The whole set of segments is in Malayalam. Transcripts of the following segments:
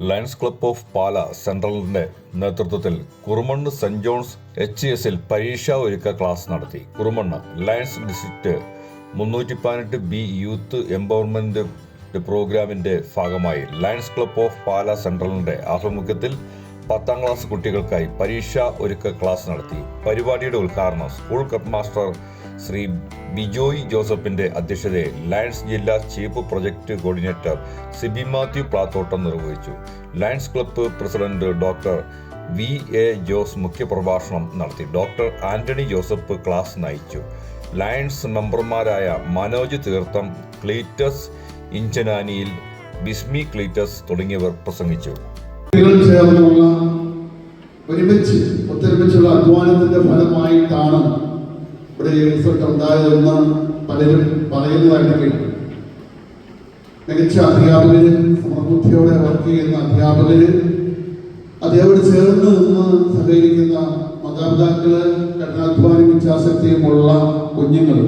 ലയൺസ് ക്ലബ് ഓഫ് പാല സെൻട്രലിന്റെ നേതൃത്വത്തിൽ കുറുമണ്ണ് സെന്റ് ജോൺസ് എച്ച് എസിൽ പരീക്ഷാ ഒരുക്ക ക്ലാസ് നടത്തി. കുറുമണ്ണ് ലയൺസ് ഡിസ്ട്രിക്ട് മുന്നൂറ്റി പതിനെട്ട് ബി യൂത്ത് എംപവർമെന്റ് പ്രോഗ്രാമിന്റെ ഭാഗമായി ലയൺസ് ക്ലബ് ഓഫ് പാല സെൻട്രലിന്റെ ആഭിമുഖ്യത്തിൽ പത്താം ക്ലാസ് കുട്ടികൾക്കായി പരീക്ഷാ ഒരുക്ക ക്ലാസ് നടത്തി. പരിപാടിയുടെ ഉദ്ഘാടനം സ്കൂൾ കപ്പ് മാസ്റ്റർ ശ്രീ ബിജോയ് ജോസഫിന്റെ അധ്യക്ഷതയിൽ ലയൺസ് ജില്ലാ chief project coordinator Sibi Mathew Plathottam നിർവഹിച്ചു. Lions club president doctor V A Jose മുഖ്യപ്രഭാഷണം നടത്തി. ഡോക്ടർ ആന്റണി ജോസഫ് ക്ലാസ് നയിച്ചു. ലയൺസ് മെമ്പർമാരായ മനോജ് തീർത്ഥം ക്ലീറ്റസ് ഇഞ്ചനാനിയിൽ ബിസ്മി ക്ലീറ്റസ് തുടങ്ങിയവർ പ്രസംഗിച്ചു. കുട്ടികൾ ചേർന്നുള്ള ഒരുമിച്ച് ഒത്തൊരുമിച്ചുള്ള അധ്വാനത്തിന്റെ ഫലമായിട്ടാണ് ഇവിടെ റിസൾട്ട് ഉണ്ടായതെന്ന് പലരും പറയുന്നതായിട്ട് കേട്ടു. മികച്ച അധ്യാപകര് സമബുദ്ധിയോടെ വർക്ക് ചെയ്യുന്ന അധ്യാപകര് അതേപോലെ ചേർന്ന് നിന്ന് സഹകരിക്കുന്ന മാതാപിതാക്കൾ കഠിനാധ്വാനം ഇച്ഛാശക്തിയുമുള്ള കുഞ്ഞുങ്ങൾ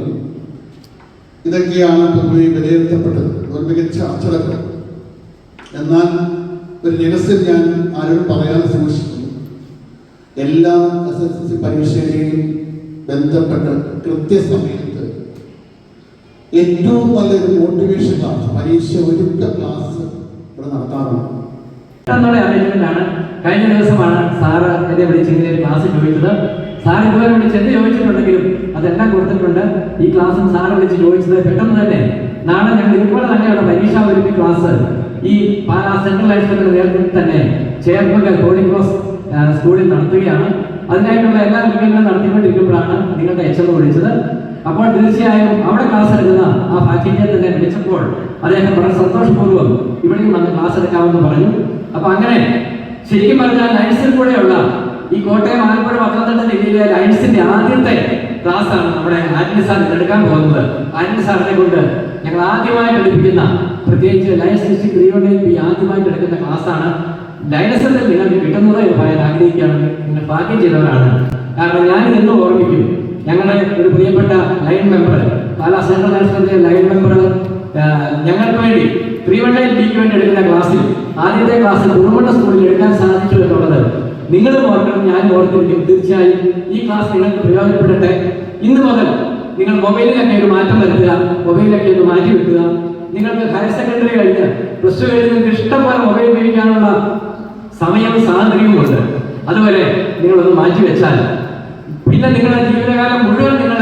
ഇതൊക്കെയാണ് പൊതുവെ വിലയിരുത്തപ്പെട്ടത്. ഒരു മികച്ച അച്ചടക്കം. എന്നാൽ ഒരു രഹസ്യം ഞാൻ ആരോട് പറയാൻ സൂക്ഷിക്കുന്നു. എല്ലാ എസ് എസ് എൽ സി പരീക്ഷയെയും ബന്ധപ്പെട്ട് കൃത്യസമയത്ത് ഏറ്റവും നല്ലൊരു മോട്ടിവേഷൻ ക്ലാസ് പരീക്ഷ ഒരുക്ക ക്ലാസ് ഇവിടെ നടത്താറുണ്ട്. എന്നുള്ള അറേഞ്ച്മെന്റ് കഴിഞ്ഞ ദിവസമാണ് സാറ് എന്നെ ക്ലാസ് ചോദിച്ചത്. സാർ ഇതുവരെ വിളിച്ച് എന്ത് ചോദിച്ചിട്ടുണ്ടെങ്കിലും അതെല്ലാം കൊടുത്തിട്ടുണ്ട്. ഈ ക്ലാസ്സും സാറ് വിളിച്ച് ചോദിച്ചത് പെട്ടെന്ന് തന്നെ. നാളെ ഞങ്ങൾ ഇതുപോലെ തന്നെയുള്ള പരീക്ഷ ഒരുക്കി ക്ലാസ് ഈ പാലാ സെൻട്രൽ നേതൃത്വത്തിൽ തന്നെ ചേർപ്പകൽ ഹോളി ക്രോസ് സ്കൂളിൽ നടത്തുകയാണ്. അതിനായിട്ടുള്ള എല്ലാ ഒരുക്കങ്ങളും നടത്തിക്കൊണ്ടിരിക്കുമ്പോഴാണ് നിങ്ങളുടെ എച്ച് എം വിളിച്ചത്. അപ്പോൾ തീർച്ചയായും അവിടെ ക്ലാസ് എടുക്കുന്ന ആ ഫാക്കൽറ്റിയെ തന്നെ വിളിച്ചപ്പോൾ അദ്ദേഹം വളരെ സന്തോഷപൂർവം ഇവിടെയും വന്ന് ക്ലാസ് എടുക്കാമെന്ന് പറഞ്ഞു. അപ്പൊ അങ്ങനെ ശരിക്കും പറഞ്ഞാൽ ലയൻസിൽ കൂടെയുള്ള ഈ കോട്ടയം ആലപ്പുഴ പത്തനംതിട്ട ജില്ലയിലെ ലയൻസിന്റെ ആദ്യത്തെ ക്ലാസ് ആണ് നമ്മുടെ ആന്റണി സാർ എടുക്കാൻ പോകുന്നത്. ആന്റണി സാറിനെ കൊണ്ട് ഞങ്ങൾ ആദ്യമായി എടുപ്പിക്കുന്ന പ്രത്യേകിച്ച് ലയൻസ് ഡിസ്ട്രിക്ട് റീവണ്ടയിൽ ബി ആദ്യമായിട്ട് എടുക്കുന്ന ക്ലാസ് ആണ് ലയനസിൽ നിങ്ങൾക്ക് കിട്ടുന്നത് എന്ന് പറയാൻ ആഗ്രഹിക്കുകയാണ്. നിങ്ങൾ ഭാഗ്യം ചെയ്തവരാണ്. കാരണം ഞാൻ ഇന്ന് ഓർമ്മിക്കും. ഞങ്ങളുടെ ഒരു പ്രിയപ്പെട്ട ലൈൻ മെമ്പർ പാലാ സെൻട്രൽ നാഷണലിലെ ലൈൻ മെമ്പർ ഞങ്ങൾക്ക് വേണ്ടി ത്രീവണ്ടയിൽ ഡിക്ക് വേണ്ടി എടുക്കുന്ന ക്ലാസ്സിൽ ആദ്യത്തെ ക്ലാസ്സിൽ കുറുമണ്ട സ്കൂളിൽ എടുക്കാൻ സാധിച്ചു എന്നുള്ളത് നിങ്ങളും ഓർക്കണം ഞാനും ഓർത്തിരിക്കും. തീർച്ചയായും ഈ ക്ലാസ് നിങ്ങൾക്ക് പ്രയോജനപ്പെടട്ടെ. ഇന്ന് മുതൽ നിങ്ങൾ മൊബൈലിലൊക്കെ ഒരു മാറ്റം വരുത്തുക മൊബൈലൊക്കെ ഒന്ന് മാറ്റി വെക്കുക. നിങ്ങൾക്ക് ഹയർ സെക്കൻഡറി കഴിഞ്ഞ് പ്ലസ് ടു കഴിഞ്ഞ് നിങ്ങൾക്ക് ഇഷ്ടം പോലെ മൊബൈൽ ഉപയോഗിക്കാനുള്ള സമയവും സ്വാതന്ത്ര്യവും ഉണ്ട്. അതുവരെ നിങ്ങളൊന്ന് മാറ്റി വെച്ചാൽ പിന്നെ നിങ്ങളുടെ ജീവിതകാലം മുഴുവൻ നിങ്ങൾ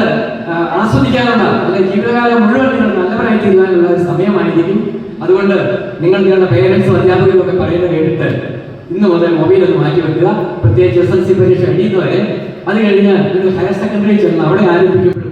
ആസ്വദിക്കാനുള്ള അല്ലെങ്കിൽ ജീവിതകാലം മുഴുവൻ നിങ്ങൾ നല്ലവരായി തീരുവാനുള്ള ഒരു സമയമായിരിക്കും. അതുകൊണ്ട് നിങ്ങൾ നിങ്ങളുടെ പേരൻസും അധ്യാപകരും ഒക്കെ പറയുന്നത് കേട്ടിട്ട് ഇന്ന് മുതൽ മൊബൈൽ ഒന്ന് മാറ്റി വെക്കുക. പ്രത്യേകിച്ച് എസ് എൽ സി പരീക്ഷ കഴിയുന്നവരെ അത് കഴിഞ്ഞ് നിങ്ങൾ ഹയർ സെക്കൻഡറി ചെന്ന് അവിടെ ആരംഭിക്കപ്പെടും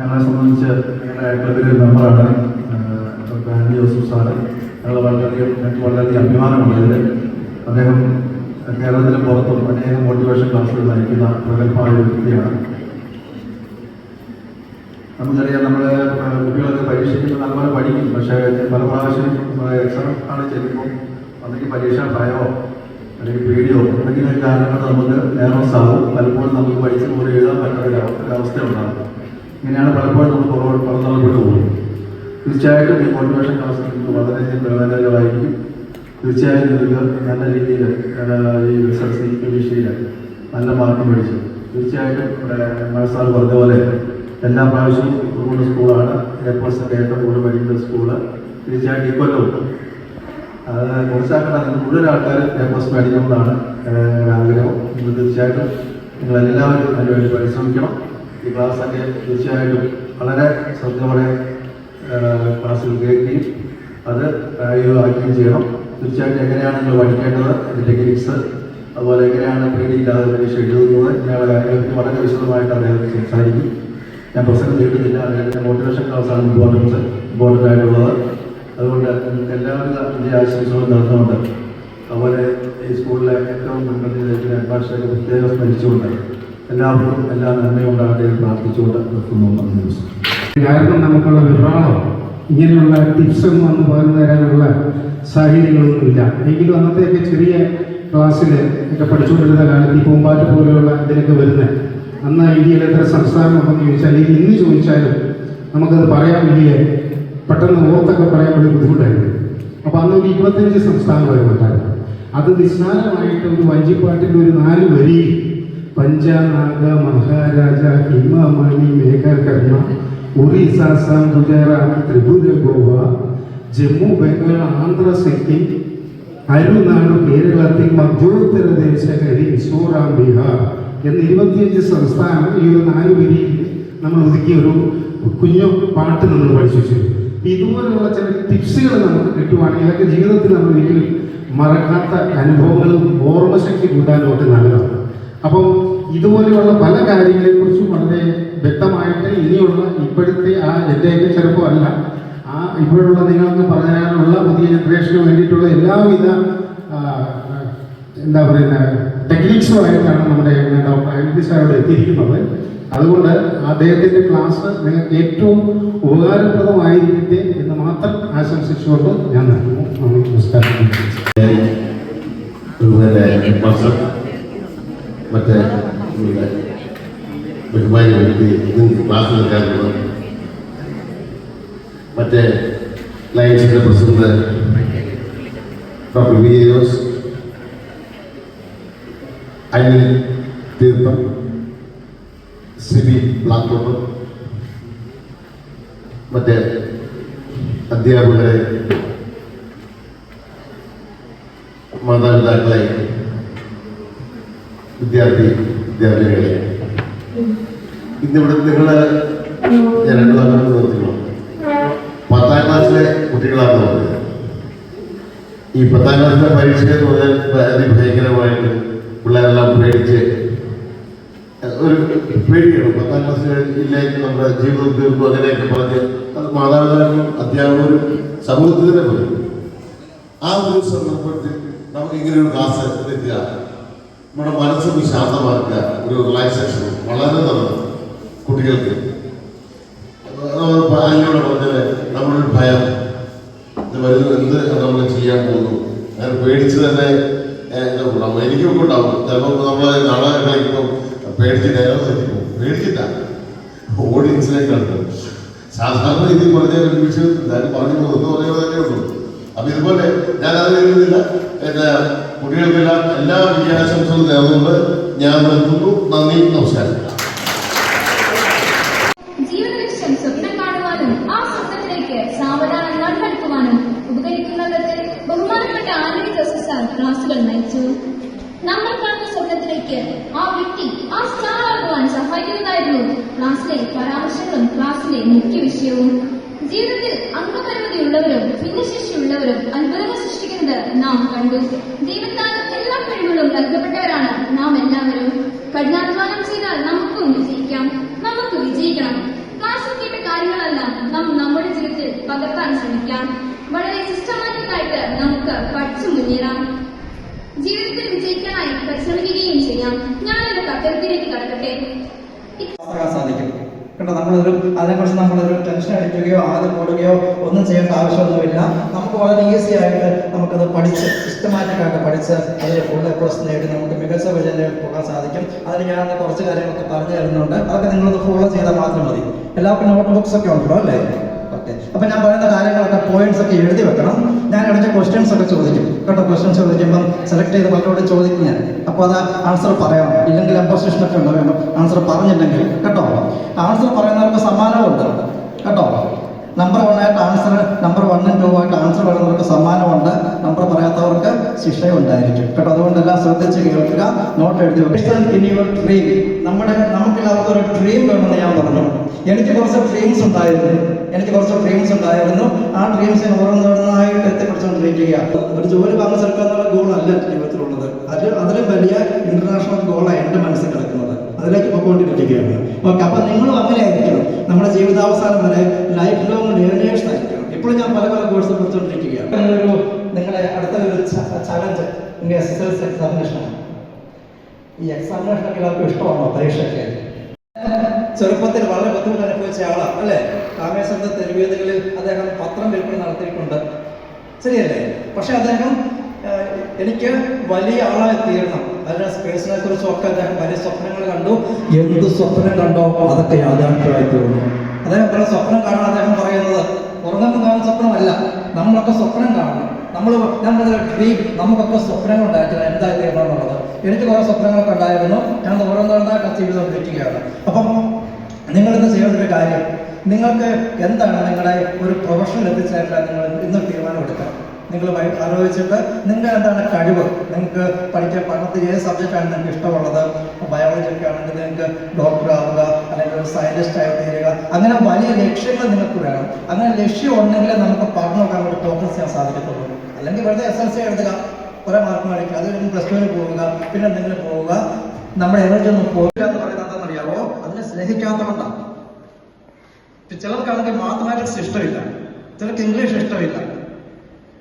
ഞങ്ങളെ സംബന്ധിച്ച് ഞങ്ങളുടെ ക്ലബിലെ മെമ്പറാണ് ആൻഡി ജോസഫ് സാറ്. ഞങ്ങൾ വളരെയധികം ഞങ്ങൾക്ക് വളരെയധികം അഭിമാനമുള്ളത്. അദ്ദേഹം കേരളത്തിന് പുറത്തും അനേകം മോട്ടിവേഷൻ ക്ലാസ്സുകൾ നയിക്കുന്ന പ്രഗത്ഭമായ വ്യക്തിയാണ്. നമുക്കറിയാം നമ്മൾ കുട്ടികളൊക്കെ പരീക്ഷയ്ക്ക് നല്ലപോലെ പഠിക്കും. പക്ഷേ പല പ്രാവശ്യം എക്സാം ആണ് ചെല്ലുമ്പോൾ അല്ലെങ്കിൽ പരീക്ഷ ഭയമോ അല്ലെങ്കിൽ പേടിയോ എന്തെങ്കിലും കാരണങ്ങൾ നമുക്ക് നേരം ആവും പലപ്പോഴും നമുക്ക് പഠിച്ചു പോലെ എഴുതാൻ പറ്റാത്ത ഒരു അവസ്ഥ ഉണ്ടാകും. ഇങ്ങനെയാണ് പലപ്പോഴും നമ്മൾ കുറവ് പുറന്തള്ളപ്പെട്ടു പോകുന്നത് തീർച്ചയായിട്ടും ഈ മോട്ടിവേഷൻ ക്ലാസ് നിങ്ങൾക്ക് വളരെയധികം പ്രയോജനകരമായിരിക്കും. തീർച്ചയായും നിങ്ങൾക്ക് നല്ല രീതിയിൽ ഈ എസ് എൽ പരീക്ഷയിൽ നല്ല മാർക്ക് മേടിച്ചു. തീർച്ചയായിട്ടും ഇവിടെ സാർ പറഞ്ഞ പോലെ എല്ലാ പ്രാവശ്യവും കൂടുതൽ സ്കൂളാണ്. എ പ്ലസ് ഒക്കെ ഏറ്റവും കൂടുതൽ പഠിക്കുന്ന സ്കൂൾ. തീർച്ചയായിട്ടും ഇക്കൊല്ലവും കൊല്ലവും. അത് കുറച്ചാക്കണം മുഴുവൻ ആൾക്കാർ എ പ്ലസ് മേടിക്കണമെന്നാണ് ആഗ്രഹം. നിങ്ങൾ തീർച്ചയായിട്ടും നിങ്ങളെല്ലാവരും അതിനുവേണ്ടി പരിശ്രമിക്കണം. ഈ ക്ലാസ്സൊക്കെ തീർച്ചയായിട്ടും വളരെ ശ്രദ്ധയോടെ ക്ലാസ്സിൽ കേൾക്കുകയും അത് പ്രായോഗികമാക്കുകയും ചെയ്യണം. തീർച്ചയായിട്ടും എങ്ങനെയാണ് നിങ്ങൾ പഠിക്കേണ്ടത് അതിന്റെ ടെക്നിക്സ് അതുപോലെ എങ്ങനെയാണ് പേടിയില്ലാതെ പരീക്ഷ എഴുതുന്നത് ഇങ്ങനെയുള്ള കാര്യങ്ങളൊക്കെ വളരെ വിശദമായിട്ട് അദ്ദേഹം സംസാരിക്കും. ഞാൻ പ്രസംഗം കേട്ടുന്നില്ല അദ്ദേഹത്തിന്റെ മോട്ടിവേഷൻ ക്ലാസ്സാണ് ഇമ്പോർട്ടൻസ് ഇമ്പോർട്ടന്റ് ആയിട്ടുള്ളത്. അതുകൊണ്ട് നിങ്ങൾക്ക് എല്ലാവിധ ആശംസകളും നടന്നുകൊണ്ട് അതുപോലെ ഈ സ്കൂളിലെ ഏറ്റവും മുൻപന്തിയിലേക്ക് ഭാഷയൊക്കെ പ്രത്യേകം സ്മരിച്ചുകൊണ്ട് എല്ലാവർക്കും എല്ലാ നന്മയും ഉണ്ടാകട്ടെ എന്ന് പ്രാർത്ഥിച്ചുകൊണ്ട് നിർത്തുന്നു. കാരണം നമുക്കുള്ള വിഭാഗം ഇങ്ങനെയുള്ള ടിപ്സ് ഒന്നും വന്ന് പകർന്നു തരാനുള്ള സാഹചര്യങ്ങളൊന്നുമില്ല. എങ്കിലും അന്നത്തെയൊക്കെ ചെറിയ ക്ലാസ്സിൽ ഒക്കെ പഠിച്ചുകൊണ്ടിരുന്ന കാലത്ത് ഈ പൂമ്പാറ്റ പോലെയുള്ള ഇതിലൊക്കെ വരുന്നത് അന്ന് ഇന്ത്യയിൽ എത്ര സംസ്ഥാനം ഉണ്ടെന്ന് ചോദിച്ചാൽ അല്ലെങ്കിൽ ഇന്ന് ചോദിച്ചാലും നമുക്കത് പറയാൻ വലിയ പെട്ടെന്ന് ഓർത്തൊക്കെ പറയാൻ വലിയ ബുദ്ധിമുട്ടായിരുന്നു. അപ്പോൾ അന്ന് ഒരു ഇരുപത്തഞ്ച് സംസ്ഥാനമായിരുന്നുണ്ടായിരുന്നു അത് നിസ്സാരമായിട്ട് ഒരു വഞ്ചിപ്പാട്ടിന്റെ ഒരു നാല് വരിയിൽ പഞ്ചാനാഗ മഹാരാജ ഹിമമണി മേഘകർണ ഒറീസ അസം ഗുജറാത്ത് ത്രിപുര ഗോവ ജമ്മു ബംഗാൾ ആന്ധ്ര സിക്കിം അരുനാട് കേരളത്തിൽ മധ്യോത്തരദേശ ഹരി മിസോറാം ബീഹാർ എന്ന ഇരുപത്തിയഞ്ച് സംസ്ഥാനം ഈ ഒരു നാല് വരിയിൽ നമ്മൾ ഒതുക്കിയ ഒരു കുഞ്ഞു പാട്ട് നമ്മൾ പഠിച്ചു വെച്ചു ഇതുപോലെയുള്ള ചില ടിപ്സുകൾ നമുക്ക് കിട്ടുവാണെങ്കിൽ അതൊക്കെ ജീവിതത്തിൽ നമ്മൾ ഒരിക്കലും മറക്കാത്ത അനുഭവങ്ങളും ഓർമ്മശക്തി കൂട്ടാനും ഒക്കെ നല്ലതാണ്. അപ്പം ഇതുപോലെയുള്ള പല കാര്യങ്ങളെ കാര്യങ്ങളെക്കുറിച്ചും വളരെ വ്യക്തമായിട്ട് ഇനിയുള്ള ഇപ്പോഴത്തെ ആ എന്റെയൊക്കെ ചെറുപ്പമല്ല ആ ഇപ്പോഴുള്ള നിങ്ങൾക്ക് പറയാനുള്ള പുതിയ ജനറേഷന് വേണ്ടിയിട്ടുള്ള എല്ലാവിധ എന്താ പറയുന്ന ടെക്നിക്സുമായിട്ടാണ് നമ്മുടെ ഡോക്ടർ അനിൽ അവിടെ എത്തിയിരിക്കുന്നത്. അതുകൊണ്ട് അദ്ദേഹത്തിന്റെ ക്ലാസ് നിങ്ങൾക്ക് ഏറ്റവും ഉപകാരപ്രദമായിരിക്കട്ടെ എന്ന് മാത്രം ആശംസിച്ചുകൊണ്ട് ഞാൻ നൽകുന്നു നമസ്കാരം. മറ്റേ നമ്മുടെ ബഹുമാനി വ്യക്തി നിങ്ങൾക്ക് ക്ലാസ് നൽകാറുള്ളത് മറ്റേ ലയൻസിന്റെ president doctor V Jose Anil Theertham Sibi ബ്ലാക്കോട്ട് മറ്റേ അധ്യാപകരെ മാതാപിതാക്കളെ വിദ്യാർത്ഥി വിദ്യാർത്ഥികളെ. ഇന്നിവിടെ നിങ്ങൾ ഞാൻ രണ്ടു തവണ നിർത്തിക്കണം പത്താം ക്ലാസ്സിലെ കുട്ടികളാണ് പറഞ്ഞത് ഈ പത്താം ക്ലാസ്സിലെ പരീക്ഷ എന്ന് പറഞ്ഞാൽ അതിഭയങ്കരമായിട്ട് പിള്ളേരെല്ലാം പേടിച്ച് ഒരു പേടിയാണ്. പത്താം ക്ലാസ്സിലേക്ക് നമ്മുടെ ജീവിതം തീർന്നു അങ്ങനെയൊക്കെ പറഞ്ഞ് അത് മാതാപിതാക്കളും അധ്യാപകരും സമൂഹത്തിൽ തന്നെ പറയും. ആ ഒരു സന്ദർഭത്തിൽ നമുക്ക് ഇങ്ങനെ ഒരു ക്ലാസ് എടുക്കുക നമ്മുടെ മനസ്സൊന്ന് ശാന്തമാക്കുക ഒരു റിലാക്സേഷൻ വളരെ നല്ലത് കുട്ടികൾക്ക്. അതിനോട് പറഞ്ഞത് നമ്മളൊരു ഭയം. ഇത് വരുന്നത് എന്ത് നമ്മൾ ചെയ്യാൻ പോകുന്നു? അങ്ങനെ പേടിച്ച് തന്നെ ഉണ്ടാവും. എനിക്കൊക്കെ ഉണ്ടാവും. ചിലപ്പോൾ നമ്മൾ നാടകം കളിക്കുമ്പോൾ പേടിച്ച് നേരം തെറ്റിപ്പോകും പേടിച്ചില്ല കണ്ടു. സാധാരണ രീതിയിൽ പറഞ്ഞ ഒരു വിഷയം പറഞ്ഞു പോകുന്നു പറയുന്നത് തന്നെ ഉള്ളൂ. അപ്പൊ ഇതുപോലെ ഞാൻ അത് എഴുതുന്നില്ല. വിജയാശംസകളും നേർന്നുകൊണ്ട് ഞാൻ നിർത്തുന്നു. നന്ദി നമസ്കാരം. ജീവിതലക്ഷ്യം സ്വപ്നം കാണുവാനും ആ സ്വപ്നത്തിലേക്ക് സാവധാനം നടന്നെടുക്കുവാനും ഉപകരിക്കുന്ന ബഹുമാനപ്പെട്ട ആന്റണി ജോസഫ് നയിച്ചു. നമ്മൾ കാണുന്ന ആ വ്യക്തി ആ സ്റ്റാർ ആകുവാൻ സഹായിക്കുന്നതായിരുന്നു ക്ലാസ്സിലെ പരാമർശങ്ങളും ക്ലാസ്സിലെ മുഖ്യ വിഷയവും. ജീവിതത്തിൽ അംഗപരിമിതിയുള്ളവരും ഭിന്നശേഷിയുള്ളവരും അത്ഭുതങ്ങൾ സൃഷ്ടിക്കുന്നത് നാം കണ്ടു. കഠിനാധ്വാനം ചെയ്താൽ നമുക്കും വിജയിക്കാം. നമുക്ക് വിജയിക്കണം. ക്ലാസ്സിൽ കേട്ട കാര്യങ്ങളെല്ലാം നാം നമ്മുടെ ജീവിതത്തിൽ പകർത്താൻ ശ്രമിക്കാം. വളരെ സിസ്റ്റമാറ്റിക് ആയിട്ട് നമുക്ക് പഠിച്ചു മുന്നേറാം. ജീവിതത്തിൽ വിജയിക്കാനായി പരിശ്രമിക്കുകയും ചെയ്യാം. ഞാനൊരു കട്ടത്തിലേക്ക് കടക്കട്ടെ? സാധിക്കും. കേട്ടോ നമ്മളൊരു അതിനെക്കുറിച്ച് നമ്മളൊരു ടെൻഷൻ അടിക്കുകയോ ആദ്യം കൂടുകയോ ഒന്നും ചെയ്യേണ്ട ആവശ്യമൊന്നുമില്ല. നമുക്ക് വളരെ ഈസി ആയിട്ട് നമുക്കത് പഠിച്ച് സിസ്റ്റമാറ്റിക്കായിട്ട് പഠിച്ച് അതിൽ ഫുൾ എ പ്ലസ് നേടി നമുക്ക് മികച്ച വിജയം പോകാൻ സാധിക്കും. അതിന് ഞാൻ കുറച്ച് കാര്യങ്ങളൊക്കെ പറഞ്ഞു തരുന്നുണ്ട്. അതൊക്കെ നിങ്ങളൊന്ന് ഫോളോ ചെയ്താൽ മാത്രം മതി. എല്ലാവർക്കും നോട്ട് ബുക്സ് ഒക്കെ ഉണ്ടല്ലോ അല്ലേ? ഓക്കെ അപ്പൊ ഞാൻ പറയുന്ന കാര്യങ്ങളൊക്കെ പോയിന്റ്സ് ഒക്കെ എഴുതി വെക്കണം. ഞാൻ ഇടയ്ക്ക് ക്വസ്റ്റ്യൻസ് ഒക്കെ ചോദിക്കും. കേട്ടോ ക്വസ്റ്റ്യൻസ് ചോദിക്കുമ്പം സെലക്ട് ചെയ്ത് പലരോട് ചോദിക്കും ഞാൻ അപ്പോൾ അത് ആൻസർ പറയണം. ഇല്ലെങ്കിൽ അപ്പോസിഷൻ ഒക്കെ ഉണ്ട് വേണം? ആൻസർ പറഞ്ഞില്ലെങ്കിൽ കേട്ടോ? ആൻസർ പറയുന്നവർക്ക് സമ്മാനവും ഉണ്ട് കേട്ടോ? നമ്പർ വൺ ആയിട്ട് ആൻസർ നമ്പർ വണ്ണും ടു ആയിട്ട് ആൻസർ വരുന്നവർക്ക് സമ്മാനമുണ്ട്. നമ്പർ പറയാത്തവർക്ക് ശിക്ഷയുണ്ടായിരിക്കും. കേട്ടോ അതുകൊണ്ടെല്ലാം ശ്രദ്ധിച്ച് കേൾക്കുക. നോട്ട് എഴുതി ഇൻ ഡ്രീം നമ്മുടെ നമുക്കെല്ലാവർക്കും ഒരു ഡ്രീം വേണമെന്ന് ഞാൻ പറഞ്ഞു. എനിക്ക് കുറച്ച് ഡ്രീംസ് ഉണ്ടായിരുന്നു. എനിക്ക് കുറച്ച് ഡ്രീംസ് ഉണ്ടായിരുന്നു. ആ ഡ്രീംസിന് ഓരോന്നോരോന്നായിട്ട് എത്തിപ്പിടിച്ചുകൊണ്ടിരിക്കുക ഒരു ജോലി വാങ്ങിച്ചെടുക്കുക ഗോൾ അല്ല ജീവിതത്തിലുള്ളത്. അത് അതിലും വലിയ ഇന്റർനാഷണൽ ഗോളാണ് എന്റെ മനസ്സിൽ. പോയിക്കൊണ്ടിരിക്കുകയാണ് ഓക്കെ അപ്പൊ നിങ്ങളും അങ്ങനെ ആയിരിക്കണം നമ്മുടെ ജീവിതാവസാനം വരെ ലൈഫ് ലോങ് ലേണേഴ്സ് ആയിരിക്കണം. ഇപ്പോഴും ഞാൻ പല പല കോഴ്സ് പഠിച്ചുകൊണ്ടിരിക്കുകയാണ് ഒരു നിങ്ങളുടെ അടുത്ത ഒരു ചലഞ്ച് നിങ്ങൾ എസ് എസ് എൽ സി എക്സാമിനേഷനാണ് ഈ എക്സാമിനേഷനൊക്കെ എല്ലാവർക്കും ഇഷ്ടമാണോ? പരീക്ഷയൊക്കെ? ചെറുപ്പത്തിൽ വളരെ ബുദ്ധിമുട്ട് അനുഭവിച്ച ആളാണ് അല്ലേ? കാമേശ്വരത്തെ തെരുവേദികളിൽ അദ്ദേഹം പത്രം വിൽപ്പന നടത്തിയിട്ടുണ്ട്. ശരിയല്ലേ? പക്ഷെ അദ്ദേഹം എനിക്ക് വലിയ ആളായി തീരണം. അതിന് സ്പേസിനെ കുറിച്ചൊക്കെ അദ്ദേഹം വലിയ സ്വപ്നങ്ങൾ കണ്ടു. എന്ത് സ്വപ്നം കണ്ടോ അതൊക്കെ യാഥാർത്ഥ്യമായി തോന്നുന്നു അദ്ദേഹം പല സ്വപ്നം കാണാൻ അദ്ദേഹം പറയുന്നത്? ഉറങ്ങുന്ന കാണുന്ന സ്വപ്നമല്ല. നമ്മളൊക്കെ സ്വപ്നം കാണണം. നമ്മൾ നമ്മുടെ ഡ്രീം നമുക്കൊക്കെ സ്വപ്നങ്ങൾ ഉണ്ടായിരുന്നു എന്താ ചെയ്യണമെന്നുള്ളത്? എനിക്ക് കുറേ സ്വപ്നങ്ങളൊക്കെ ഉണ്ടായിരുന്നു. ഞാൻ ഓരോന്നോരോന്നായിട്ട് അച്ചീവ് ചെയ്തുകൊണ്ടിരിക്കുകയാണ് അപ്പം നിങ്ങളിന്ന് ചെയ്യേണ്ട ഒരു കാര്യം. നിങ്ങൾക്ക് എന്താണ് നിങ്ങളുടെ ഒരു പ്രൊഫഷണൽ എത്തിച്ചേരാൻ നിങ്ങൾ ഇന്ന് തീരുമാനമെടുക്കണം നിങ്ങൾ ആലോചിച്ചിട്ട് നിങ്ങൾ എന്താണ് കഴിവ്? നിങ്ങൾക്ക് പഠിക്കാൻ പഠനത്തിൽ ഏത് സബ്ജക്റ്റാണ് നിങ്ങൾക്ക് ഇഷ്ടമുള്ളത്? ബയോളജി ഒക്കെ ആണെങ്കിൽ നിങ്ങൾക്ക് ഡോക്ടർ ആവുക അല്ലെങ്കിൽ സയന്റിസ്റ്റ് ആയി തീരുക. അങ്ങനെ വലിയ ലക്ഷ്യങ്ങൾ നിങ്ങൾക്ക് വേണം. അങ്ങനെ ലക്ഷ്യം ഉണ്ടെങ്കിൽ നമുക്ക് പഠനമൊക്കെ അങ്ങോട്ട് ഫോക്കസ് ചെയ്യാൻ സാധിക്കത്തുള്ളൂ. അല്ലെങ്കിൽ വെറുതെ എസ് എൽ സി എഴുതുക കുറെ മാർക്ക് മേടിക്കുക അത് കഴിഞ്ഞ് പ്ലസ് ടുവിന് പോവുക പിന്നെ എന്തെങ്കിലും പോവുക. നമ്മുടെ എനർജി ഒന്നും പോകില്ല എന്ന് പറയുന്നത് എന്താണെന്നറിയാമോ അതിനെ സ്നേഹിക്കാത്തതുകൊണ്ടാണ് ചിലർക്കാണെങ്കിൽ മാത്തമാറ്റിക്സ് ഇഷ്ടമില്ല ചിലർക്ക് ഇംഗ്ലീഷ് ഇഷ്ടമില്ല.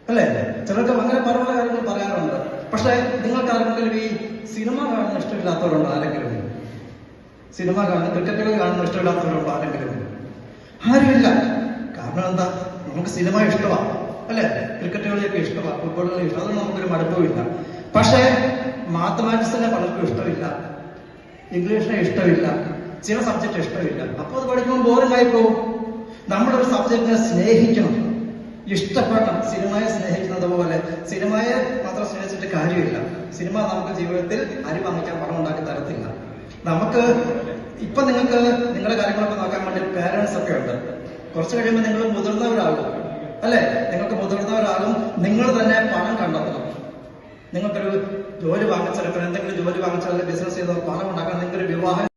അല്ലേ? ചിലർക്ക് അങ്ങനെ പല പല കാര്യങ്ങൾ പറയാറുണ്ട്. പക്ഷെ നിങ്ങൾക്ക് ആർക്കെങ്കിലും ഈ സിനിമ കാണുന്ന ഇഷ്ടമില്ലാത്തവരുണ്ടോ ആരെങ്കിലും? സിനിമ കാണുന്ന ക്രിക്കറ്റുകൾ കാണുന്ന ഇഷ്ടമില്ലാത്തവരുണ്ടോ ആരെങ്കിലും? ആരുമില്ല. കാരണം എന്താ? നമുക്ക് സിനിമ ഇഷ്ടമാണ് അല്ലെ? ക്രിക്കറ്റ് കളിയൊക്കെ ഇഷ്ടമാണ് ഫുട്ബോൾ കളി ഇഷ്ടം അതൊന്നും നമുക്കൊരു മടുപ്പുമില്ല പക്ഷേ മാത്തമാറ്റിക്സിനെ പലർക്കും ഇഷ്ടമില്ല. ഇംഗ്ലീഷിനെ ഇഷ്ടമില്ല. ചില സബ്ജക്റ്റ് ഇഷ്ടമില്ല. അപ്പോൾ അത് പഠിക്കുമ്പോൾ ബോറിംഗ് ആയി പോകും. നമ്മളൊരു സബ്ജക്റ്റിനെ സ്നേഹിക്കണം. ഇഷ്ടപ്പെടണം സിനിമയെ സ്നേഹിക്കുന്നത് പോലെ സിനിമയെ മാത്രം സ്നേഹിച്ചിട്ട് കാര്യമില്ല. സിനിമ നമുക്ക് ജീവിതത്തിൽ അരി വാങ്ങിക്കാൻ പണം ഉണ്ടാക്കി തരത്തില്ല. നമുക്ക് ഇപ്പൊ നിങ്ങൾക്ക് നിങ്ങളുടെ കാര്യങ്ങളൊക്കെ നോക്കാൻ വേണ്ടി പേരൻസ് ഒക്കെ ഉണ്ട്. കുറച്ച് കഴിയുമ്പോൾ നിങ്ങൾ മുതിർന്നവരാകും. അല്ലെ? നിങ്ങൾക്ക് മുതിർന്നവരാകും. നിങ്ങൾ തന്നെ പണം കണ്ടെത്തണം. നിങ്ങൾക്കൊരു ജോലി വാങ്ങിച്ചെടുക്കണം എന്തെങ്കിലും ജോലി വാങ്ങിച്ചാൽ ബിസിനസ് ചെയ്ത് പണം ഉണ്ടാക്കാൻ